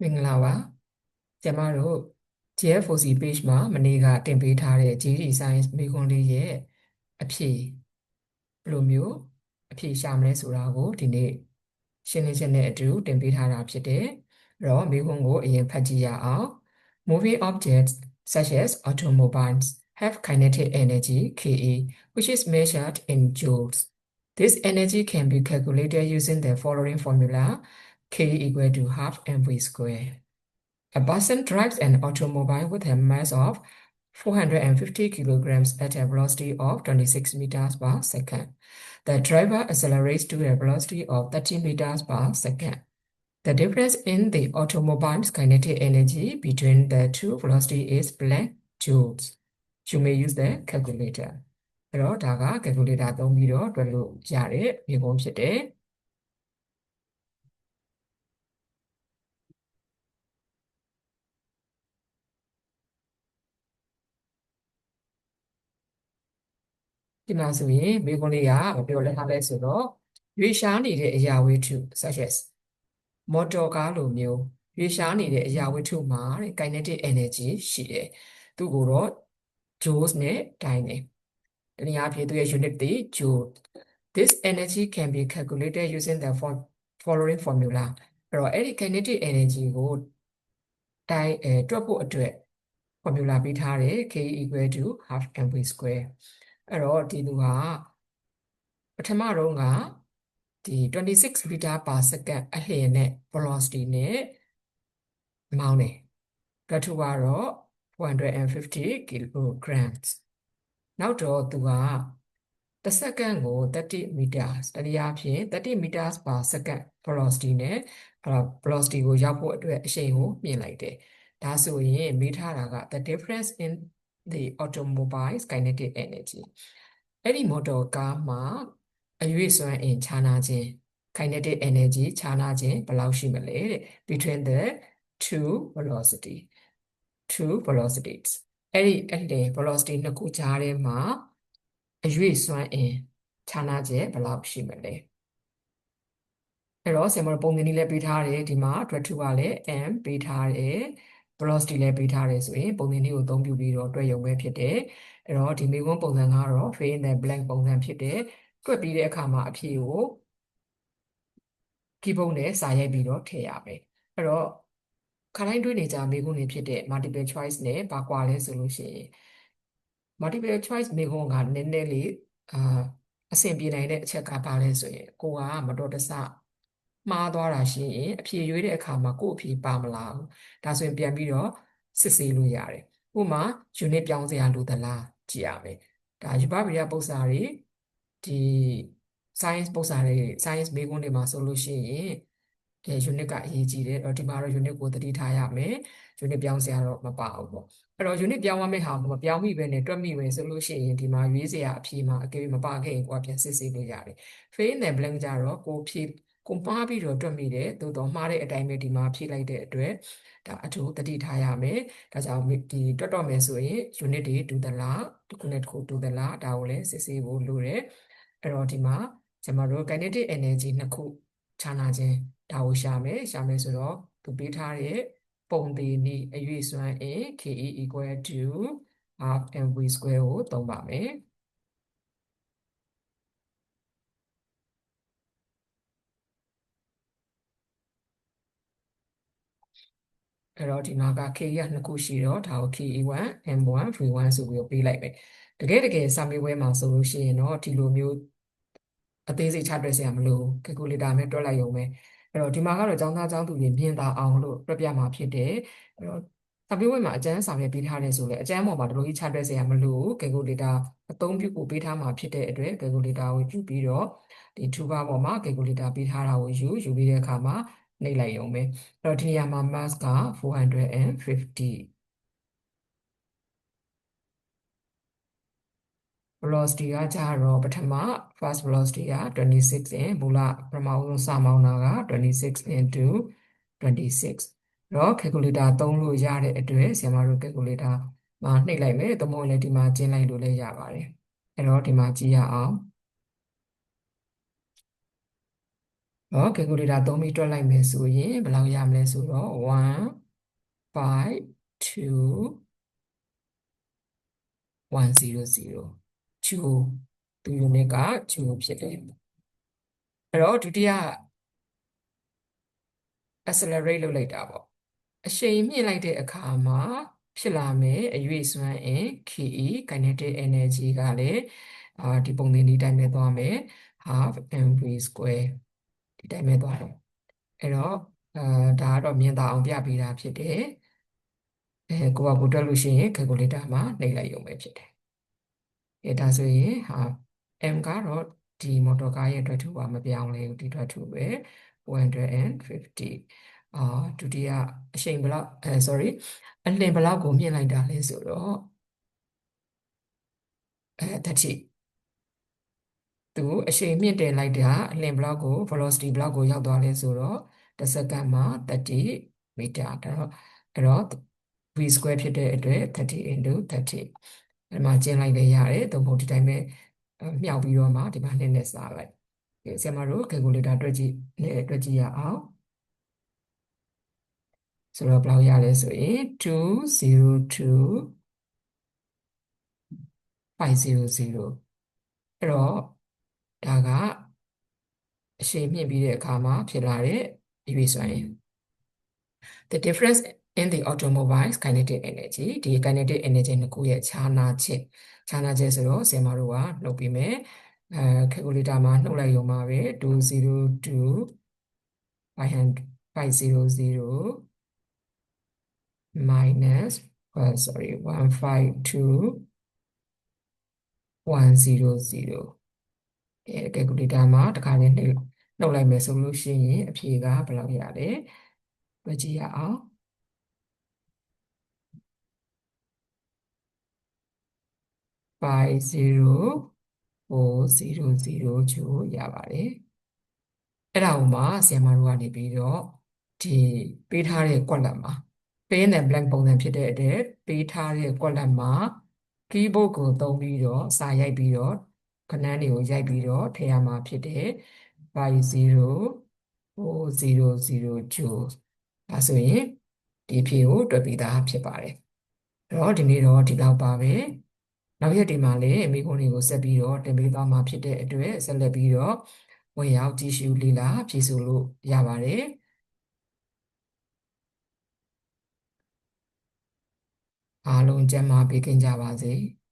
မင်္ဂလာပါကျမတို့ GFOC page မှာမနေ့ကတင်ပေးထားတဲ့ GD Science မေးခွန်းလေးရဲ့အဖြေဘယ်လိုမျိုးအဖြေရှာမလဲဆိုတာကိုဒီနေ့ရှင်းလင်းချက်နဲ့အတူတင်ပေးထားတာဖြစ်တယ်အဲ့တော့မေးခွန်းကိုအရင်ဖတ်ကြည့်ရအောင် Moving objects such as automobiles have kinetic energy Ka which is measured in joules this energy can be calculated using the following formula K equal to half mv square. A person drives an automobile with a mass of 450 kilograms at a velocity of 26 meters per second. The driver accelerates to a velocity of 30 meters per second. The difference in the automobile's kinetic energy between the two velocity is blank joules. You may use the calculator. အဲ့တော့ဒါက calculator သုံးပြီးတော့တွက်လို့ရတဲ့မြေပုံဖြစ်တယ် ဒီမှာဆိုရင်မိခွန်းလေးကမပြောလဲထားလဲဆိုတော့ရွေရှားနေတဲ့အရာဝတ္ထု such as မော်တော်ကားလိုမျိုးရွေရှားနေတဲ့အရာဝတ္ထုမှာတဲ့ kinetic energy ရှိတယ်သူ့ကိုတော့ joules နဲ့တိုင်းတယ်တနည်းအားဖြင့်သူရဲ့ unit တွေ joule this energy can be calculated using the following formula အဲ့တော့အဲ့ဒီ kinetic energy ကိုတိုင်းအဲတွက်ဖို့အတွက် formula ပေးထားတယ် k equal to half mv square အဲ့တော့ဒီလူဟာပထမတော့ကဒီ26 meter per second အလျင်နဲ့ velocity နဲ့မောင်းတယ်ကထူကတော့450 kilograms နောက်တော့သူကတစ်စက္ကန့်ကို30 meters တနည်းအားဖြင့်30 meters per second velocity နဲ့အဲ့တော့ velocity ကိုရောက်ဖို့အတွက်အရှိန်ကိုမြင့်လိုက်တယ်ဒါဆိုရင်မေးထားတာက the difference in the automobile's kinetic energy အဲ့ဒီမော်တော်ကားမှာအရွေ့စွမ်းအင်ခြားနာခြင်း kinetic energy ခြားနာခြင်းဘယ်လောက်ရှိမလဲတဲ့ between the two velocity two velocities အဲ့ဒီအဲ့ဒီ velocity နှစ်ခုကြားထဲမှာအရွေ့စွမ်းအင်ခြားနာခြင်းဘယ်လောက်ရှိမလဲအဲ့တော့ဆင်မပုံသင်နည်းလည်းပေးထားတယ်ဒီမှာအတွက်2ကလည်း m ပေးထားတယ် velocity လည်းပေးထားတယ်ဆိုရင်ပုံသင်နည်းကိုအသုံးပြုပြီးတော့တွက်ရုံပဲဖြစ်တယ်အဲ့တော့ဒီမေခွန်းပုံစံကတော့ fill in the blank ပုံစံဖြစ်တယ်တွက်ပြီးတဲ့အခါမှာအဖြေကိုကီးပုံးနဲ့စာရိုက်ပြီးတော့ထည့်ရမယ်အဲ့တော့ခါတိုင်းတွေ့နေကြမေခွန်းတွေဖြစ်တဲ့ multiple choice နဲ့ဘာကွာလဲဆိုလို့ရှိရင် multiple choice မေခွန်းကနည်းနည်းလေးအာအဆင်ပြေနိုင်တဲ့အချက်ကဘာလဲဆိုရင်ကိုကမတော်တဆ မှားသွားတာရှိရင်အဖြေရွေးတဲ့အခါမှာကို့အဖြေပါမလားဒါဆိုရင်ပြန်ပြီးတော့စစ်ဆေးလို့ရတယ်ဥပမာ unit ပြောင်းစရာလိုသလားကြည့်ရမယ်ဒါယူပါဗီယာပု္ပ္ပစာတွေဒီ science ပု္ပ္ပစာတွေ science မေးခွန်းတွေမှာဆိုလို့ရှိရင်အဲ unit ကအရေးကြီးတယ်အဲ့တော့ဒီမှာတော့ unit ကိုသတိထားရမယ် unit ပြောင်းစရာတော့မပါဘူးပေါ့အဲ့တော့ unit ပြောင်းရမယ့်ဟာကိုမပြောင်းမိပဲနဲ့တွက်မိပဲဆိုလို့ရှိရင်ဒီမှာရွေးစရာအဖြေမှာအကယ်၍မပါခဲ့ရင်ကိုကပြန်စစ်ဆေးလို့ရတယ် fill in the blank ကြတော့ကိုဖြေ ကိုမှားပြီးတော့တွက်မိတယ်သို့တော့မှားတဲ့အတိုင်းပဲဒီမှာဖြည့်လိုက်တဲ့အတွက်ဒါအထူးသတိထားရမယ်ဒါကြောင့်ဒီတွက်တော့မယ်ဆိုရင် unit တွေတူသလားတစ်ခုနဲ့တစ်ခုတူသလားဒါကိုလည်းစစ်ဆေးဖို့လိုတယ်အဲ့တော့ဒီမှာကျွန်တော်တို့ kinetic energy နှစ်ခုခြားနာခြင်းဒါကိုရှာမယ်ရှာမယ်ဆိုတော့သူပေးထားတဲ့ပုံသေးနည်းအရွေ့စွမ်းအင် Ke equal to half mv square ကိုသုံးပါမယ် အဲ့တော့ဒီမှာက k ရနှစ်ခုရှိတော့ဒါကို ke1 m1 v1 ဆိုပြီးပေးလိုက်မယ်တကယ်တကယ်စာမေးပွဲမှာဆိုလို့ရှိရင်တော့ဒီလိုမျိုးအသေးစိတ်ချတွက်စရာမလို calculator နဲ့တွက်လိုက်ရုံပဲအဲ့တော့ဒီမှာကတော့ကျောင်းသားကျောင်းသူတွေမြင်သာအောင်လို့တွက်ပြမှာဖြစ်တယ်အဲ့တော့စာပေဝဲမှာအကျန်းစာပဲပေးထားတယ်ဆိုလေအကျန်းပေါ်မှာဒီလိုကြီးချတွက်စရာမလို calculator အသုံးပြုဖို့ပေးထားမှာဖြစ်တဲ့အတွက် calculator ကိုယူပြီးတော့ဒီ toolbar ပေါ်မှာ calculator ပေးထားတာကိုယူယူပြီးတဲ့အခါမှာ နှိပ်လိုက်ရုံပဲအဲ့တော့ဒီနေရာမှာ mass က450 velocity ကကြတော့ပထမ first velocity က26 in မူလပထမဆုံးစမောင်းတာက26 into 26တော့ calculator သုံးလို့ရတဲ့အတွက်ဆရာမတို့ calculator မှာနှိပ်လိုက်မယ်သို့မဟုတ်လည်းဒီမှာကျင်းလိုက်လို့လည်းရပါတယ်အဲ့တော့ဒီမှာကြည့်ရအောင် ဟော calculator သုံးပြီးတွက်လိုက်မယ်ဆိုရင်ဘယ်လောက်ရမလဲဆိုတော့1 5 2 100 joule သူ unit က joule ဖြစ်တယ်အဲ့တော့ဒုတိယ accelerate လုပ်လိုက်တာပေါ့အရှိန်မြင့်လိုက်တဲ့အခါမှာဖြစ်လာမယ်အရွေ့စွမ်းအင် KE kinetic energy ကလည်းအာဒီပုံသင်ဒီတိုင်းပဲသွားမယ် half mv square ဒီတိုင်းပဲသွားတယ်အဲ့တော့အာဒါကတော့မြင်သာအောင်ပြပေးတာဖြစ်တယ်အဲကိုကကိုတွက်လို့ရှိရင် calculator မှာနှိပ်လိုက်ရုံပဲဖြစ်တယ်အဲဒါဆိုရင်ဟာ m ကတော့ဒီမော်တော်ကားရဲ့အတွက်ထူပါမပြောင်းလဲဘူးဒီအတွက်ထူပဲ150အာဒုတိယအရှိန်ဘလောက်အဲ sorry အလင်ဘလောက်ကိုမြင့်လိုက်တာလဲဆိုတော့အဲ30 သူအရှိန်မြင့်တယ်လိုက်တာအလင်ဘလောက်ကို velocity ဘလောက်ကိုရောက်သွားလဲဆိုတော့တစ်စက္ကန့်မှာ30မီတာတော့အဲ့တော့ v square ဖြစ်တဲ့အတွက်30 into 30အဲ့မှာကျင်းလိုက်လည်းရတယ်သို့မဟုတ်ဒီတိုင်းပဲမြောက်ပြီးတော့မှဒီမှာနည်းနည်းစားလိုက်ဆရာမတို့ calculator တွက်ကြည့်နဲ့တွက်ကြည့်ရအောင်ဆိုတော့ဘယ်လောက်ရလဲဆိုရင်202 500အဲ့တော့ ဒါကအရှိန်မြင့်ပြီးတဲ့အခါမှာဖြစ်လာတဲ့ရွေးစွမ်းရည် the difference in the automobile's kinetic energy ဒီ kinetic energy နှစ်ခုရဲ့ခြားနာချက်ခြားနာချက်ဆိုတော့ဆင်မတို့ကနှုတ်ပြီးမယ်အဲ calculator မှာနှုတ်လိုက်ရုံပါပဲ202 500 500 minus uh, sorry 152 100 အဲ calculator မှာတခါလေးနှုတ်နှုတ်လိုက်မယ်ဆိုလို့ရှိရင်အဖြေကဘယ်လောက်ရလဲတွက်ကြည့်ရအောင်5 0 4 0 0ချိုးရပါတယ်အဲ့ဒါဥမှာဆရာမတို့ကနေပြီးတော့ဒီပေးထားတဲ့ကွက်လက်မှာ fill and blank ပုံစံဖြစ်တဲ့အတွက်ပေးထားတဲ့ကွက်လက်မှာ keyboard ကိုသုံးပြီးတော့စာရိုက်ပြီးတော့ ခဏန်းတွေကိုရိုက်ပြီးတော့ထည့်ရမှာဖြစ်တဲ့5000 joules ဒါဆိုရင်ဒီဖြေကိုတွက်ပြီးသားဖြစ်ပါတယ်အဲ့တော့ဒီနေ့တော့ဒီလောက်ပါပဲနောက်ရက်ဒီမှာလည်းမိကုန်းတွေကိုဆက်ပြီးတော့တင်ပေးသွားမှာဖြစ်တဲ့အတွက်ဆက်လက်ပြီးတော့ဝင်ရောက်ကြည့်ရှုလေ့လာဖြည့်ဆို့လို့ရပါတယ်အားလုံးကျန်းမာပေးခင်ကြပါစေ။